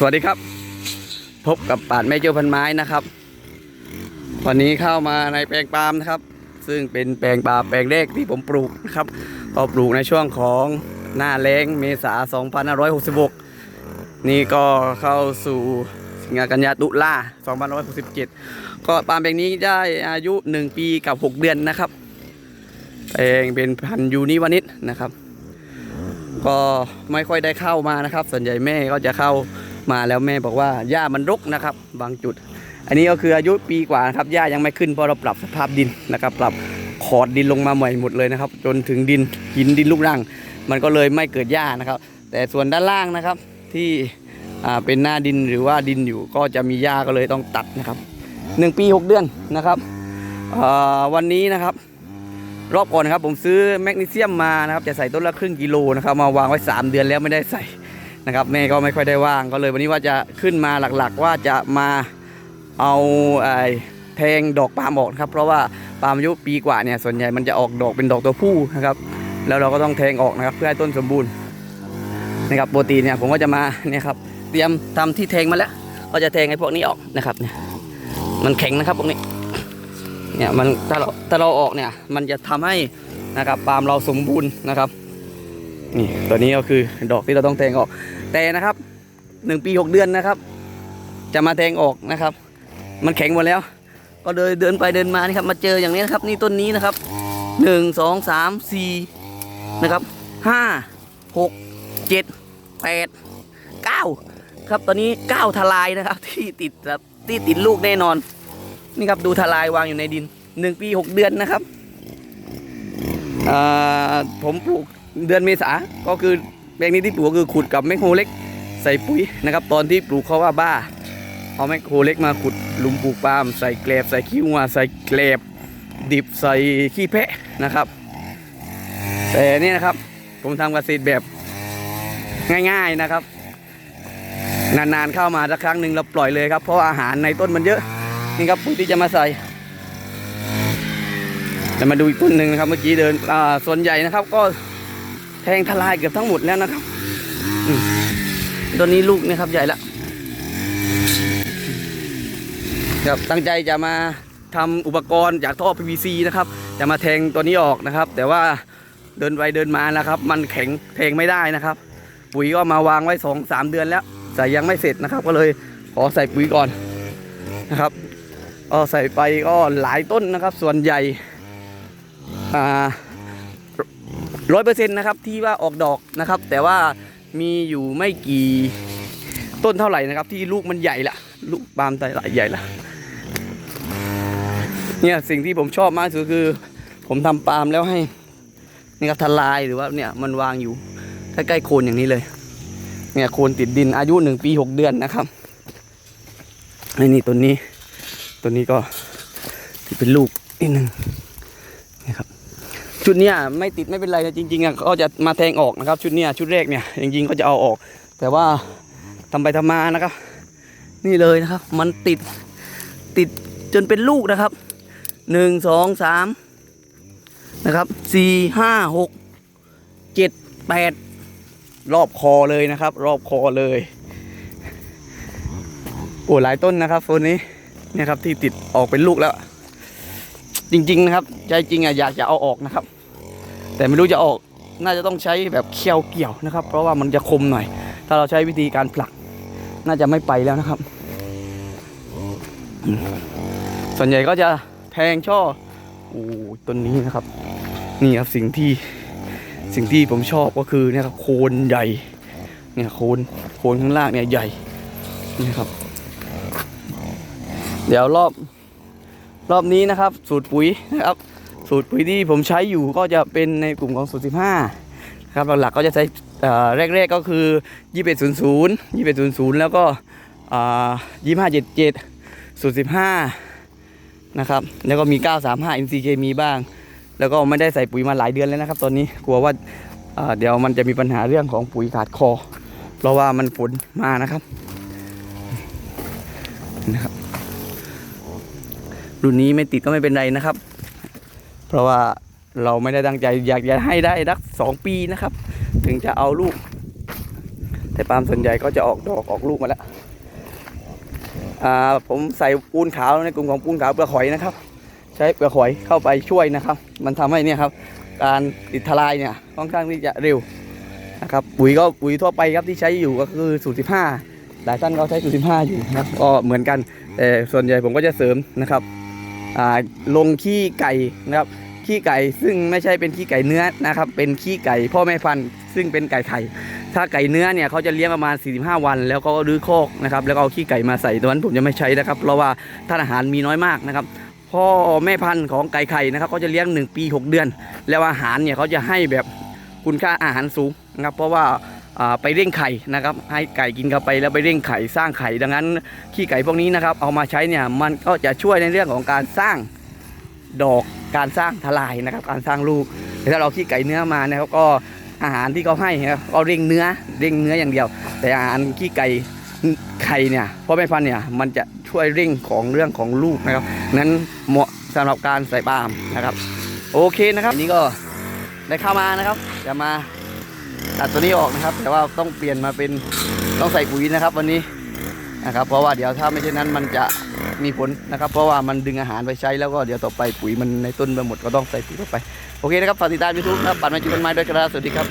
สวัสดีครับ พบกับป่านแม่เจ้าพันไม้นะครับ วันนี้เข้ามาในแปลงปาล์มนะครับ ซึ่งเป็นแปลงปาล์มแปลงแรกที่ผมปลูกนะครับก็ปลูกในช่วงของหน้าแล้งเมษา 2566 นี่ก็เข้าสู่สิงหากันยาตุลา2567 ก็ปาล์มแปลงนี้ได้อายุ 1 ปีกับ 6 เดือนนะครับ แปลงเป็นพันยูนิวานิชนะครับ ก็ไม่ค่อยได้เข้ามานะครับ ส่วนใหญ่แม่ก็จะเข้า มาแล้วแม่บอกว่าหญ้ามันรกนะครับ บางจุด อันนี้ก็คืออายุปีกว่านะครับหญ้ายังไม่ขึ้นเพราะเราปรับสภาพดินนะครับ ปรับขอดดินลงมาใหม่หมดเลยนะครับ จนถึงดินหินดินลูกรัง มันก็เลยไม่เกิดหญ้านะครับ แต่ส่วนด้านล่างนะครับที่เป็นหน้าดินหรือว่าดินอยู่ก็จะมีหญ้าก็เลยต้องตัดนะครับหนึ่งปีหกเดือนนะครับวันนี้นะครับ รอบก่อนนะครับผมซื้อแมกนีเซียมมานะครับ จะใส่ต้นละครึ่งกิโลนะครับ มาวางไว้ 3 เดือนแล้วไม่ได้ใส่ นะครับแม่ก็ไม่ค่อยได้ว่างก็เลยวันนี้ว่าจะขึ้นมาหลักๆ ว่าจะมาเอาไอ้แทงดอกปาล์มออกครับเพราะว่าปาล์มอายุปีกว่าเนี่ยส่วนใหญ่มันจะออกดอกเป็นดอกตัวผู้นะครับ แล้วเราก็ต้องแทงออกนะครับเพื่อให้ต้นสมบูรณ์นะครับปกติเนี่ยผมก็จะมาเนี่ยครับเตรียมทำที่แทงมาแล้ว ก็จะแทงไอ้พวกนี้ออกนะครับเนี่ยมันแข็งนะครับพวกนี้เนี่ยมันถ้าเราถ้าเราออกเนี่ยมันจะทำให้นะครับปาล์มเราสมบูรณ์นะครับ นี่ตัวนี้ก็คือดอกที่เราต้องแทงออก แต่นะครับหนึ่งปีหกเดือนนะครับ จะมาแทงออกนะครับ มันแข็งหมดแล้ว ก็เดินเดินไปเดินมานี่ครับ มาเจออย่างนี้นะครับ นี่ต้นนี้นะครับหนึ่งสองสามสี่นะครับห้าหกเจ็ดแปดเก้าครับตอนนี้เก้าทลายนะครับ ที่ติดครับที่ติดลูกแน่นอน นี่ครับดูทลายวางอยู่ในดินหนึ่งปีหกเดือนนะครับผมปลูก เดือนเมษาก็คือแปลงนี้ที่ปลูกก็คือขุดกับแมคโครเล็ก ใส่ปุ๋ยนะครับ ตอนที่ปลูกเขาว่าบ้าเอาแมคโครเล็กมาขุดหลุมปลูกปาล์มใส่แกลบใส่ขี้วัวใส่แกลบดิบใส่ขี้แพะนะครับ แต่นี่นะครับ ผมทำเกษตรแบบง่ายๆนะครับ นานๆเข้ามาสักครั้งหนึ่งเราปล่อยเลยครับ เพราะอาหารในต้นมันเยอะนี่ครับปุ๋ยที่จะมาใส่จะมาดูอีกต้นหนึ่งนะครับเมื่อกี้เดินส่วนใหญ่นะครับก็ แทงทลายเกือบทั้งหมดแล้วนะครับต้นนี้ลูกนี่ครับใหญ่ละครับตั้งใจจะมาทำอุปกรณ์จากท่อ PVC นะครับ จะมาแทงตัวนี้ออกนะครับ แต่ว่าเดินไปเดินมานะครับ มันแข็งแทงไม่ได้นะครับ ปุ๋ยก็มาวางไว้สองสามเดือนแล้วใส่ยังไม่เสร็จนะครับ ก็เลยขอใส่ปุ๋ยก่อนนะครับก็ใส่ไปก็หลายต้นนะครับ ส่วนใหญ่อ่า ร้อยเปอร์เซ็นต์นะครับที่ว่าออกดอกนะครับ แต่ว่ามีอยู่ไม่กี่ต้นเท่าไหร่นะครับ ที่ลูกมันใหญ่ละลูกปาล์มไตหลายใหญ่ละเนี่ยสิ่งที่ผมชอบมากที่สุดคือ ผมทำปาล์มแล้วให้นี่ครับทลายหรือว่าเนี่ยมันวางอยู่ใกล้ๆโคนอย่างนี้เลย เนี่ยโคนติดดินอายุหนึ่งปีหกเดือนนะครับไอ้นี่ต้นนี้ตัวนี้ก็ที่เป็นลูกนิดนึง ชุดเนี้ยไม่ติดไม่เป็นไรนะจริงๆอะก็จะมาแทงออกนะครับ ชุดเนี้ยชุดแรกเนี่ยจริงๆก็จะเอาออก แต่ว่าทำไปทำมานะครับ นี่เลยนะครับ มันติดติดจนเป็นลูกนะครับหนึ่งสองสามนะครับสี่ห้าหกเจ็ดแปดรอบคอเลยนะครับ รอบคอเลยโอ้หลายต้นนะครับโซนนี้เนี่ยครับที่ติดออกเป็นลูกแล้ว จริง ๆ นะครับ ใจจริงอะอยากจะเอาออกนะครับ แต่ไม่รู้จะออกน่าจะต้องใช้แบบเคี่ยวเกี่ยวนะครับ เพราะว่ามันจะคมหน่อย ถ้าเราใช้วิธีการผลัก น่าจะไม่ไปแล้วนะครับ ส่วนใหญ่ก็จะแทงช่อโอ้ต้นนี้นะครับ นี่ครับสิ่งที่สิ่งที่ผมชอบก็คือเนี่ยครับโคนใหญ่เนี่ยโคนโคนข้างล่างเนี่ยใหญ่นี่ครับ เดี๋ยวรอบรอบนี้นะครับ สูตรปุ๋ยนะครับ สูตรปุ๋ยที่ผมใช้อยู่ก็จะเป็นในกลุ่มของสูตร 15นะครับหลักๆก็จะใช้แรกๆก็คือ 2100 2100 แล้วก็2577 สูตร 15 นะครับ แล้วก็มี 935 NCK มีบ้าง แล้วก็ไม่ได้ใส่ปุ๋ยมาหลายเดือนแล้วนะครับ ตอนนี้กลัวว่าอ่าเดี๋ยวมันจะมีปัญหาเรื่องของปุ๋ยขาดคอ เพราะว่ามันฝนมานะครับนะครับรุ่นนี้ไม่ติดก็ไม่เป็นไรนะครับ เพราะว่าเราไม่ได้ตั้งใจอยากจะให้ได้รักสองปีนะครับ ถึงจะเอาลูก แต่ปาล์มส่วนใหญ่ก็จะออกดอกออกลูกมาแล้วอ่าผมใส่ปูนขาวในกลุ่มของปูนขาวเปลือกหอยนะครับ ใช้เปลือกหอยเข้าไปช่วยนะครับ มันทำให้เนี่ยครับ การติดทลายเนี่ยค่อนข้างที่จะเร็วนะครับปุ๋ยก็ปุ๋ยทั่วไปครับที่ใช้อยู่ก็คือสูตร15หลายท่านก็ใช้สูตร15อยู่นะครับก็เหมือนกันแต่ส่วนใหญ่ผมก็จะเสริมนะครับ ลงขี้ไก่นะครับขี้ไก่ซึ่งไม่ใช่เป็นขี้ไก่เนื้อนะครับ เป็นขี้ไก่พ่อแม่พันธุ์ซึ่งเป็นไก่ไข่ ถ้าไก่เนื้อเนี่ยเขาจะเลี้ยงประมาณ 45 วัน แล้วก็รื้อโคกนะครับแล้วก็เอาขี้ไก่มาใส่ตรงนั้นผมจะไม่ใช้นะครับ เพราะว่าท่านอาหารมีน้อยมากนะครับพ่อแม่พันธุ์ของไก่ไข่นะครับเขาจะเลี้ยง 1 ปี 6 เดือน แล้วอาหารเนี่ยเขาจะให้แบบคุณค่าอาหารสูงนะครับเพราะว่า ไปเร่งไข่นะครับ ให้ไก่กินเข้าไปแล้วไปเร่งไข่สร้างไข่ดังนั้นขี้ไก่พวกนี้นะครับ เอามาใช้เนี่ยมันก็จะช่วยในเรื่องของการสร้างดอกการสร้างทลายนะครับ การสร้างลูกแต่ถ้าเราขี้ไก่เนื้อมาเนี่ยเขาก็อาหารที่เขาให้นะก็เร่งเนื้อเร่งเนื้ออย่างเดียว แต่อาหารขี้ไก่ไข่เนี่ยพ่อแม่พันธุ์เนี่ยมันจะช่วยเร่งของเรื่องของลูกนะครับ นั้นเหมาะสำหรับการใส่ปาล์มนะครับ โอเคนะครับนนี้ก็ได้เข้ามานะครับจะมา ตัดตัวนี้ออกนะครับ แต่ว่าต้องเปลี่ยนมาเป็นต้องใส่ปุ๋ยนะครับ วันนี้นะครับ เพราะว่าเดี๋ยวถ้าไม่เช่นนั้นมันจะมีผลนะครับ เพราะว่ามันดึงอาหารไปใช้แล้วก็เดี๋ยวต่อไปปุ๋ยมันในต้นไปหมดก็ต้องใส่ปุ๋ยเข้าไปโอเคนะครับฝากติดตามยูทูบนะครับปัดไม้จุดต้นไม้ด้วยกระดาษสวัสดีครับ